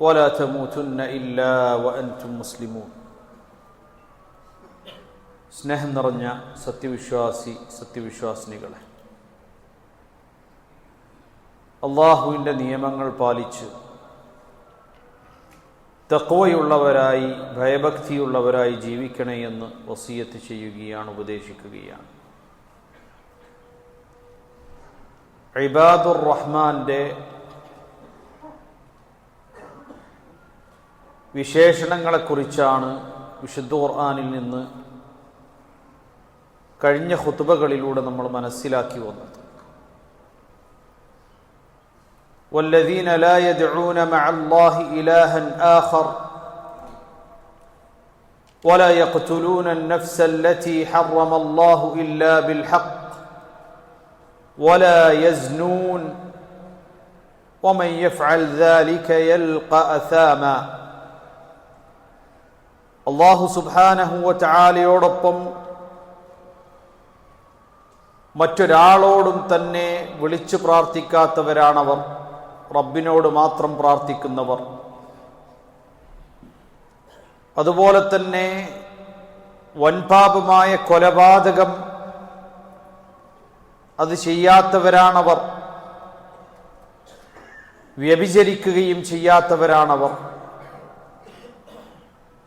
ولا تموتن إلا وأنتم مسلمون സ്നേഹം നിറഞ്ഞ സത്യവിശ്വാസി സത്യവിശ്വാസിനികളെ അള്ളാഹുവിൻ്റെ നിയമങ്ങൾ പാലിച്ച് തക്വയുള്ളവരായി ഭയഭക്തിയുള്ളവരായി ജീവിക്കണേ എന്ന് വസീയത്ത് ചെയ്യുകയാണ് ഉപദേശിക്കുകയാണ് ഇബാദുർ റഹ്മാന്റെ വിശേഷണങ്ങളെക്കുറിച്ചാണ് വിശുദ്ധ ഖുർആാനിൽ നിന്ന് കഴിഞ്ഞ ഹുത്തുബകളിലൂടെ നമ്മൾ മനസ്സിലാക്കി വന്നത് والذين لا يدعون مع الله إلها آخر ولا يقتلون النفس التي حرم الله إلا بالحق ولا يزنون ومن يفعل ذلك يلقى أثاما അള്ളാഹു സുബാനഹുവ ചാലയോടൊപ്പം മറ്റൊരാളോടും തന്നെ വിളിച്ചു പ്രാർത്ഥിക്കാത്തവരാണവർ റബ്ബിനോട് മാത്രം പ്രാർത്ഥിക്കുന്നവർ. അതുപോലെ തന്നെ വൻപാപമായ കൊലപാതകം അത് ചെയ്യാത്തവരാണവർ വ്യഭിചരിക്കുകയും ചെയ്യാത്തവരാണവർ.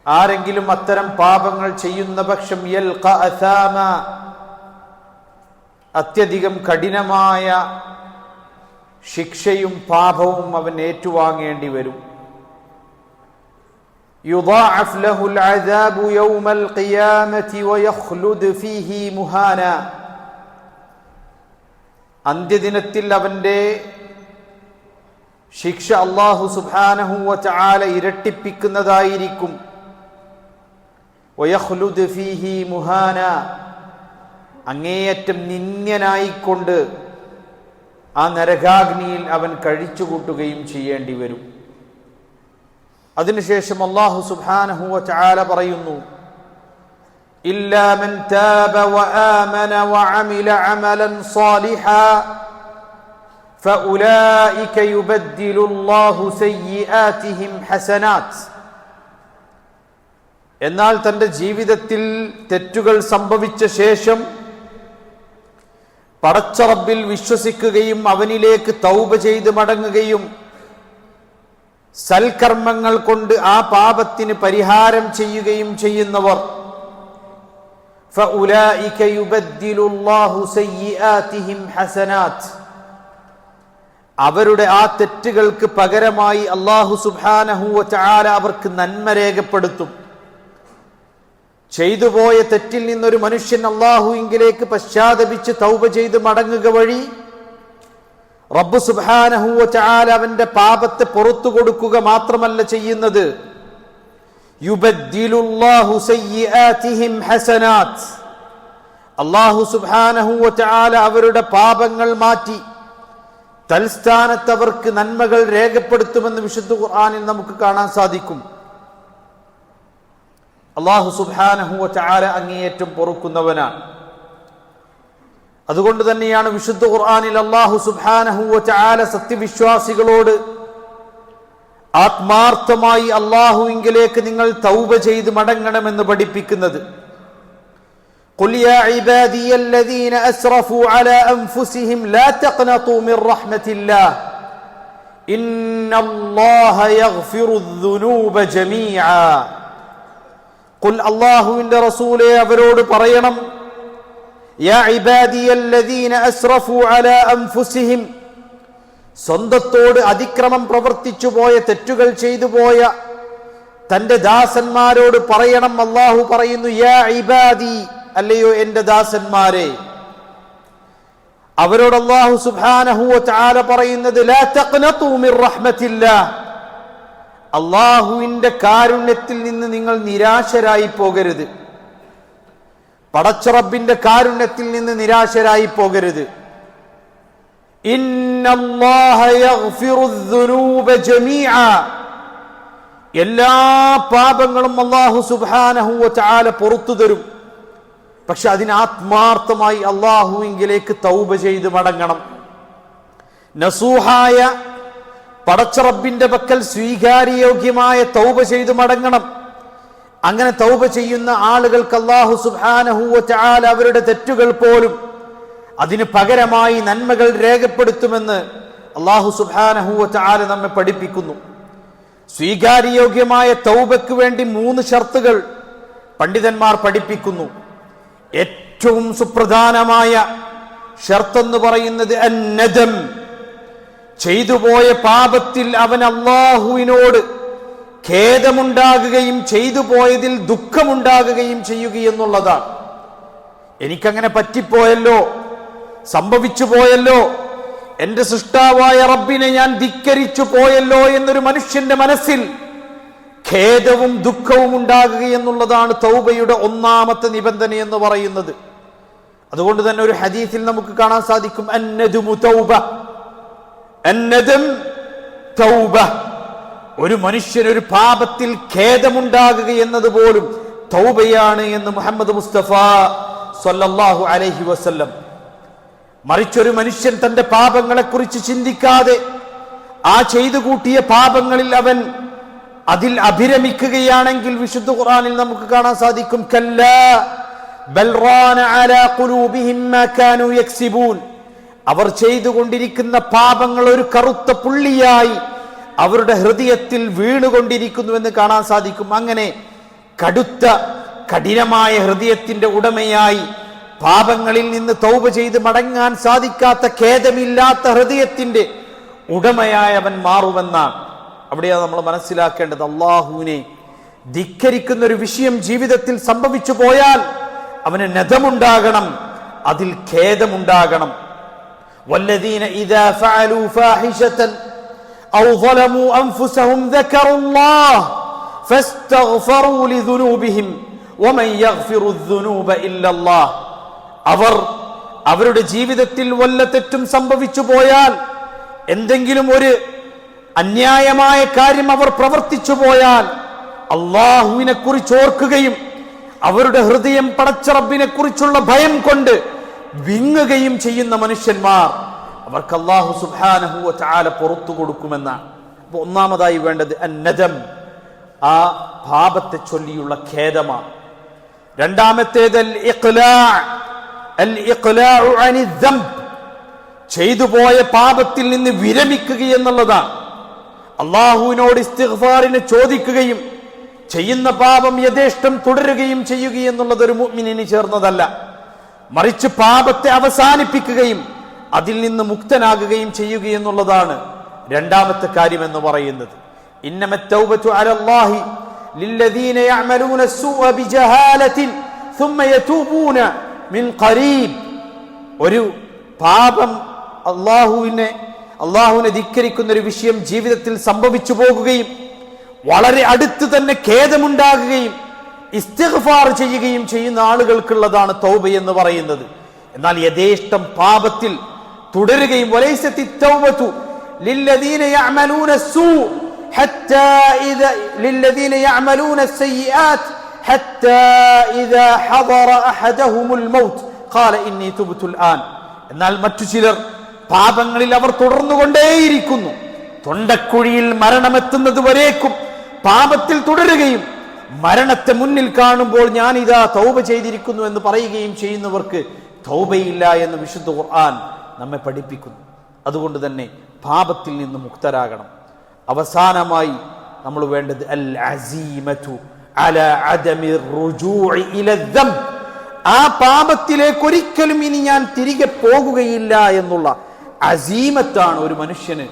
ആരെങ്കിലും അത്തരം പാപങ്ങൾ ചെയ്യുന്ന പക്ഷം അത്യധികം കഠിനമായ ശിക്ഷയും പാപവും അവൻ ഏറ്റുവാങ്ങേണ്ടി വരും يضاعف له العذاب يوم القيامة ويخلد فيه مهانا അന്ത്യദിനത്തിൽ അവന്റെ ശിക്ഷ അള്ളാഹു സുബാനഹുവ ചാല ഇരട്ടിപ്പിക്കുന്നതായിരിക്കും ഒയഹ്ലുദ് ഫീഹി മുഹാന. അങ്ങേയറ്റം നിന്യനായിക്കൊണ്ട് ആ നരകാഗ്നിയിൽ അവൻ കഴിച്ചുകൂട്ടുകയും ചെയ്യേണ്ടി വരും. അതിനുശേഷം അള്ളാഹു സുഹാനഹു ചാല പറയുന്നു ഇല്ലാമൻ താബ അമലൻ എന്നാൽ തന്റെ ജീവിതത്തിൽ തെറ്റുകൾ സംഭവിച്ച ശേഷം പടച്ചറബിൽ വിശ്വസിക്കുകയും അവനിലേക്ക് തൗബ ചെയ്ത് മടങ്ങുകയും സൽക്കർമ്മങ്ങൾ കൊണ്ട് ആ പാപത്തിന് പരിഹാരം ചെയ്യുകയും ചെയ്യുന്നവർ. അവരുടെ ആ തെറ്റുകൾക്ക് പകരമായി അള്ളാഹു സുഹാനഹു അവർക്ക് നന്മ രേഖപ്പെടുത്തും. ചെയ്തുപോയ തെറ്റിൽ നിന്നൊരു മനുഷ്യൻ അള്ളാഹുവിങ്കിലേക്ക് പശ്ചാത്തപിച്ച് തൗബ ചെയ്ത് മടങ്ങുക വഴി റബ്ബു സുബാനഹുവ ചാൽ അവന്റെ പാപത്തെ പുറത്തു കൊടുക്കുക മാത്രമല്ല ചെയ്യുന്നത്. അള്ളാഹു സുബാനഹുവ ചാല അവരുടെ പാപങ്ങൾ മാറ്റി. തൽസ്ഥാനത്ത് അവർക്ക് നന്മകൾ രേഖപ്പെടുത്തുമെന്ന് വിശുദ്ധ ഖുർആാനിൽ നമുക്ക് കാണാൻ സാധിക്കും. അള്ളാഹു സുബാനഹുവ ചാല അങ്ങേയറ്റം പൊറുക്കുന്നവനാണ് അതുകൊണ്ട് തന്നെയാണ് വിശുദ്ധ ഖുർആനിൽ അള്ളാഹു സുബാനഹുവ ചാല സത്യവിശ്വാസികളോട് ആത്മാർത്ഥമായി അള്ളാഹുവിങ്കിലേക്ക് നിങ്ങൾ തൗബ ചെയ്ത് മടങ്ങണമെന്ന് പഠിപ്പിക്കുന്നത് قل يا عبادي الذين اسرفوا على انفسهم لا تقنطوا من رحمه الله ان الله يغفر الذنوب جميعا കുൽ അള്ളാഹുവിന്റെ റസൂലെ അവരോട് പറയണം സ്വന്തത്തോട് അതിക്രമം പ്രവർത്തിച്ചു പോയ തെറ്റുകൾ ചെയ്തു പോയ തന്റെ ദാസന്മാരോട് പറയണം. അള്ളാഹു പറയുന്നു യാ ഇബാദി അല്ലയോ എന്റെ ദാസന്മാരെ. അവരോട് അള്ളാഹു സുബാനഹുവ ചാല പറയുന്നത് അള്ളാഹുവിന്റെ കാരുണ്യത്തിൽ നിന്ന് നിങ്ങൾ നിരാശരായി പോകരുത്. പടച്ചറബിന്റെ കാരുണ്യത്തിൽ നിന്ന് നിരാശരായി പോകരുത്. എല്ലാ പാപങ്ങളും അള്ളാഹു സുബാനഹുവ ചാല പുറത്തു തരും. പക്ഷെ അതിന് ആത്മാർത്ഥമായി അള്ളാഹുവിങ്കിലേക്ക് തൗബ ചെയ്ത് മടങ്ങണം. നസൂഹായ പടച്ചറബിന്റെ പക്കൽ സ്വീകാര്യയോഗ്യമായ തൗബ ചെയ്തു മടങ്ങണം. അങ്ങനെ തൗബ ചെയ്യുന്ന ആളുകൾക്ക് അള്ളാഹു സുബാനഹുവ അവരുടെ തെറ്റുകൾ പോലും അതിന് പകരമായി നന്മകൾ രേഖപ്പെടുത്തുമെന്ന് അള്ളാഹു സുബാനഹുവ നമ്മെ പഠിപ്പിക്കുന്നു. സ്വീകാര്യയോഗ്യമായ തൗബയ്ക്ക് വേണ്ടി മൂന്ന് ഷർത്തുകൾ പണ്ഡിതന്മാർ പഠിപ്പിക്കുന്നു. ഏറ്റവും സുപ്രധാനമായ ഷർത്തെന്ന് പറയുന്നത് അന്നദം. ചെയ്തുപോയ പാപത്തിൽ അവൻ അള്ളാഹുവിനോട് ഖേദമുണ്ടാകുകയും ചെയ്തു പോയതിൽ ദുഃഖമുണ്ടാകുകയും ചെയ്യുക എന്നുള്ളതാണ്. എനിക്കങ്ങനെ പറ്റിപ്പോയല്ലോ? സംഭവിച്ചു പോയല്ലോ എന്റെ സൃഷ്ടാവായ റബ്ബിനെ ഞാൻ ധിക്കരിച്ചു പോയല്ലോ എന്നൊരു മനുഷ്യന്റെ മനസ്സിൽ ഖേദവും ദുഃഖവും ഉണ്ടാകുകയെന്നുള്ളതാണ് തൗബയുടെ ഒന്നാമത്തെ നിബന്ധന എന്ന് പറയുന്നത്. അതുകൊണ്ട് തന്നെ ഒരു ഹദീസിൽ നമുക്ക് കാണാൻ സാധിക്കും അന്നതുമു തൗബ. അന്നദം തൗബ. ഒരു മനുഷ്യൻ ഒരു പാപത്തിൽ ഖേദമുണ്ടാകുക എന്നത് പോലും തൗബയാണ് എന്ന് മുഹമ്മദ് മുസ്തഫ സല്ലല്ലാഹു അലൈഹി വസല്ലം. മറിച്ചൊരു മനുഷ്യൻ തന്റെ പാപങ്ങളെക്കുറിച്ച് ചിന്തിക്കാതെ ആ ചെയ്തു കൂട്ടിയ പാപങ്ങളിൽ അവൻ അതിൽ അഭിരമിക്കുകയാണെങ്കിൽ വിശുദ്ധ ഖുർആനിൽ നമുക്ക് കാണാൻ സാധിക്കും കല്ലാ ബൽ റാന അലാ ഖുലൂബിഹിം മാ യക്സിബൂൻ. അവർ ചെയ്തുകൊണ്ടിരിക്കുന്ന പാപങ്ങൾ ഒരു കറുത്ത പുള്ളിയായി അവരുടെ ഹൃദയത്തിൽ വീണുകൊണ്ടിരിക്കുന്നുവെന്ന് കാണാൻ സാധിക്കും. അങ്ങനെ കടുത്ത കഠിനമായ ഹൃദയത്തിന്റെ ഉടമയായി പാപങ്ങളിൽ നിന്ന് തൗപ ചെയ്ത് മടങ്ങാൻ സാധിക്കാത്ത ഖേദമില്ലാത്ത ഹൃദയത്തിന്റെ ഉടമയായി അവൻ മാറുമെന്നാണ് അവിടെയാണ് നമ്മൾ മനസ്സിലാക്കേണ്ടത്. അള്ളാഹുവിനെ ധിക്കരിക്കുന്ന ഒരു വിഷയം ജീവിതത്തിൽ സംഭവിച്ചു പോയാൽ അവന് നദമുണ്ടാകണം അതിൽ ഖേദമുണ്ടാകണം. والذين إذا فعلوا فاحشة أو ظلموا أنفسهم ذكروا الله فاستغفروا لذنوبهم ومن يغفر الذنوب إلا الله അവർ അവരുടെ ജീവിതത്തിൽ വല്ല തെറ്റും സംഭവിച്ചു പോയാൽ എന്തെങ്കിലും ഒരു അന്യായമായ കാര്യം അവർ പ്രവർത്തിച്ചു പോയാൽ അള്ളാഹുവിനെ കുറിച്ച് ഓർക്കുകയും അവരുടെ ഹൃദയം പടച്ചറബിനെ കുറിച്ചുള്ള ഭയം കൊണ്ട് വിങ്ങുകയും ചെയ്യുന്ന മനുഷ്യന്മാർ അവർക്ക് അള്ളാഹു സുബാനഹുവ ചാല പുറത്തു കൊടുക്കുമെന്നാണ്. അപ്പൊ ഒന്നാമതായി വേണ്ടത് അന്നജം ആ പാപത്തെ ചൊല്ലിയുള്ള ഖേദമാണ്. രണ്ടാമത്തേത് ചെയ്തു പോയ പാപത്തിൽ നിന്ന് വിരമിക്കുക എന്നുള്ളതാണ്. അള്ളാഹുവിനോട് ഇസ്തിഗ്ഫാറിനെ ചോദിക്കുകയും ചെയ്യുന്ന പാപം യഥേഷ്ടം തുടരുകയും ചെയ്യുക എന്നുള്ളത് ഒരു മുഅ്മിനിന് ചേർന്നതല്ല. മറിച്ച് പാപത്തെ അവസാനിപ്പിക്കുകയും അതിൽ നിന്ന് മുക്തനാകുകയും ചെയ്യുക എന്നുള്ളതാണ് രണ്ടാമത്തെ കാര്യം എന്ന് പറയുന്നത് ഒരു പാപം അള്ളാഹുവിനെ അള്ളാഹുവിനെ ധിക്കരിക്കുന്ന ഒരു വിഷയം ജീവിതത്തിൽ സംഭവിച്ചു പോകുകയും വളരെ അടുത്ത് തന്നെ ഖേദമുണ്ടാകുകയും ഇസ്തിഗ്ഫാർ ചെയ്യുകയും ചെയ്യുന്ന ആളുകൾക്കുള്ളതാണ് തൗബ എന്ന് പറയുന്നത്. എന്നാൽ യഥേഷ്ടം പാപത്തിൽ തുടരുകയും എന്നാൽ മറ്റു ചിലർ പാപങ്ങളിൽ അവർ തുടർന്നുകൊണ്ടേയിരിക്കുന്നു. തൊണ്ടക്കുഴിയിൽ മരണമെത്തുന്നത് വരേക്കും പാപത്തിൽ തുടരുകയും മരണത്തെ മുന്നിൽ കാണുമ്പോൾ ഞാൻ ഇതാ തൗബ ചെയ്തിരിക്കുന്നു എന്ന് പറയുകയും ചെയ്യുന്നവർക്ക് തൗബയില്ല എന്ന് വിശുദ്ധ ഖുർആൻ നമ്മെ പഠിപ്പിക്കുന്നു. അതുകൊണ്ട് തന്നെ പാപത്തിൽ നിന്ന് മുക്തരാകണം. അവസാനമായി നമ്മൾ വേണ്ടത് അൽ അസീമതു അല അദമി റുജൂഇ ഇല ദംബ് ആ പാപത്തിലേക്ക് ഒരിക്കലും ഇനി ഞാൻ തിരികെ പോകുകയില്ല എന്നുള്ള അസീമത്താണ് ഒരു മനുഷ്യന്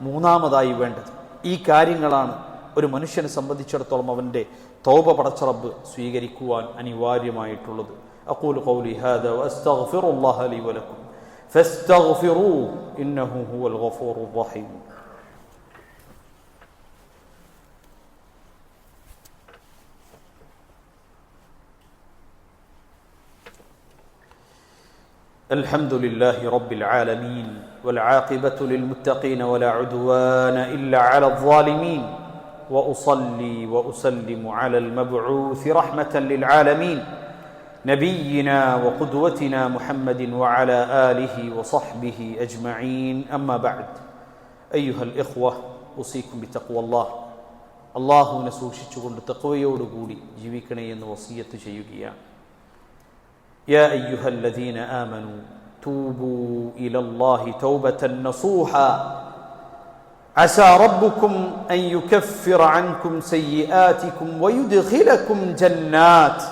മൂന്നാമതായി വേണ്ടത്. ഈ കാര്യങ്ങളാണ് ഒരു മനുഷ്യനെ സംബന്ധിച്ചിടത്തോളം അവന്റെ തോപ പടച്ചറബ് സ്വീകരിക്കുവാൻ അനിവാര്യമായിട്ടുള്ളത് അഖൂലു ഖൗലി ഹാദ വഅസ്തഗ്ഫിറുല്ലാഹ ലി വലക്കും ഫസ്തഗ്ഫിറൂഹു ഇന്നഹു ഹുവൽ ഗഫൂറുർ റഹീം الحمد لله رب العالمين والعاقبة للمتقين ولا عدوان إلا على الظالمين وأصلي وأسلم على المبعوث رحمة للعالمين نبينا وقدوتنا محمد وعلى آله وصحبه أجمعين أما بعد أيها الإخوة أوصيكم بتقوى الله അള്ളാഹുവിനെ സൂക്ഷിച്ചുകൊണ്ട് തക്കവയോടുകൂടി ജീവിക്കണേ എന്ന് വസീയത്ത് ചെയ്യുകയാണ് يا أيها الذين آمنوا توبوا إلى الله توبة نصوحا عسى ربكم أن يكفر عنكم سيئاتكم ويدخلكم جنات.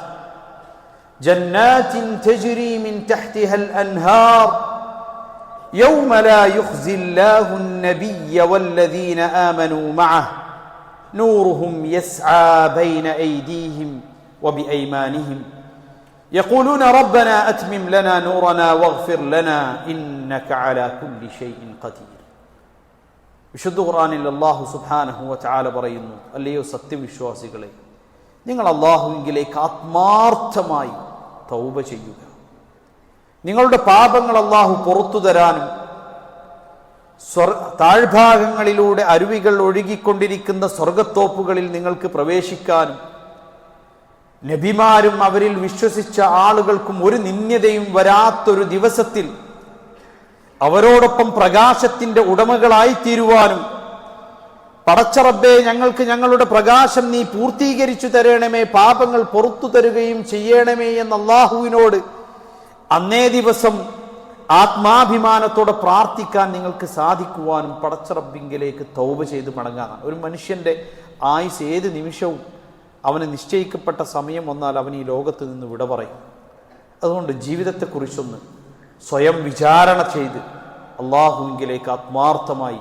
جنات تجري من تحتها الأنهار. يوم لا يخزي الله النبي والذين آمنوا معه. نورهم يسعى بين أيديهم وبأيمانهم. يقولون ربنا أتمم لنا نورنا واغفر لنا إنك على كل شيء قدير. വിശുദ്ധ ഖുറാനിൽ അള്ളാഹു സുബ്ഹാനഹു വതആല പറയുന്നു അല്ലയോ സത്യവിശ്വാസികളെ നിങ്ങൾ അള്ളാഹുവിങ്കിലേക്ക് ആത്മാർത്ഥമായി തൗബ ചെയ്യുക. നിങ്ങളുടെ പാപങ്ങൾ അള്ളാഹു പുറത്തു തരാനും സ്വർ താഴ്ഭാഗങ്ങളിലൂടെ അരുവികൾ ഒഴുകിക്കൊണ്ടിരിക്കുന്ന സ്വർഗത്തോപ്പുകളിൽ നിങ്ങൾക്ക് പ്രവേശിക്കാനും നബിമാരും അവരിൽ വിശ്വസിച്ച ആളുകൾക്കും ഒരു നിന്ദ്യതയും വരാത്തൊരു ദിവസത്തിൽ അവരോടൊപ്പം പ്രകാശത്തിന്റെ ഉടമകളായി തീരുവാനും. പടച്ചറബ്ബെ ഞങ്ങൾക്ക് ഞങ്ങളുടെ പ്രകാശം നീ പൂർത്തീകരിച്ചു തരണമേ പാപങ്ങൾ പുറത്തു തരുകയും ചെയ്യണമേ എന്ന അള്ളാഹുവിനോട് അന്നേ ദിവസം ആത്മാഭിമാനത്തോടെ പ്രാർത്ഥിക്കാൻ നിങ്ങൾക്ക് സാധിക്കുവാനും പടച്ചറബിങ്കിലേക്ക് തൗബ ചെയ്ത് മടങ്ങാനാണ്. ഒരു മനുഷ്യന്റെ ആയുസ് ഏത് നിമിഷവും അവന് നിശ്ചയിക്കപ്പെട്ട സമയം വന്നാൽ അവൻ ഈ ലോകത്ത് നിന്ന് വിട പറയും. അതുകൊണ്ട് ജീവിതത്തെക്കുറിച്ചൊന്ന് സ്വയം വിചാരണ ചെയ്ത് അള്ളാഹുവിങ്കിലേക്ക് ആത്മാർത്ഥമായി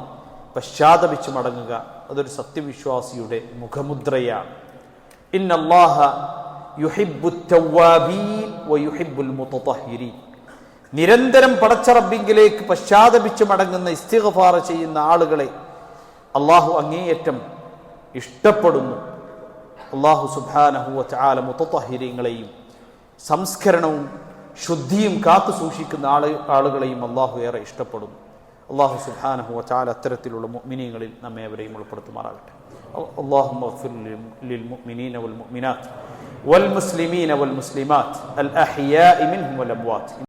പശ്ചാത്തപിച്ച് മടങ്ങുക അതൊരു സത്യവിശ്വാസിയുടെ മുഖമുദ്രയാണ്. ഇന്നല്ലാഹ അള്ളാഹ നിരന്തരം പടച്ചറബിങ്കിലേക്ക് പശ്ചാത്തപിച്ച് മടങ്ങുന്ന ഇസ്തിഗഫാറ ചെയ്യുന്ന ആളുകളെ അള്ളാഹു അങ്ങേയറ്റം ഇഷ്ടപ്പെടുന്നു. അള്ളാഹു സുബാനഹുവ ചാല മുത്തഹിരിങ്ങളെയും സംസ്കരണവും ശുദ്ധിയും കാത്തു സൂക്ഷിക്കുന്ന ആള് ആളുകളെയും അള്ളാഹു ഏറെ ഇഷ്ടപ്പെടുന്നു അള്ളാഹു സുബാനഹുവ ചാല അത്തരത്തിലുള്ള മുഅ്മിനീങ്ങളിൽ നമ്മെ അവരെയും ഉൾപ്പെടുത്തുമാറാകട്ടെ اللهم اغفر للمؤمنين والمؤمنات والمسلمين والمسلمات الأحياء منهم والأموات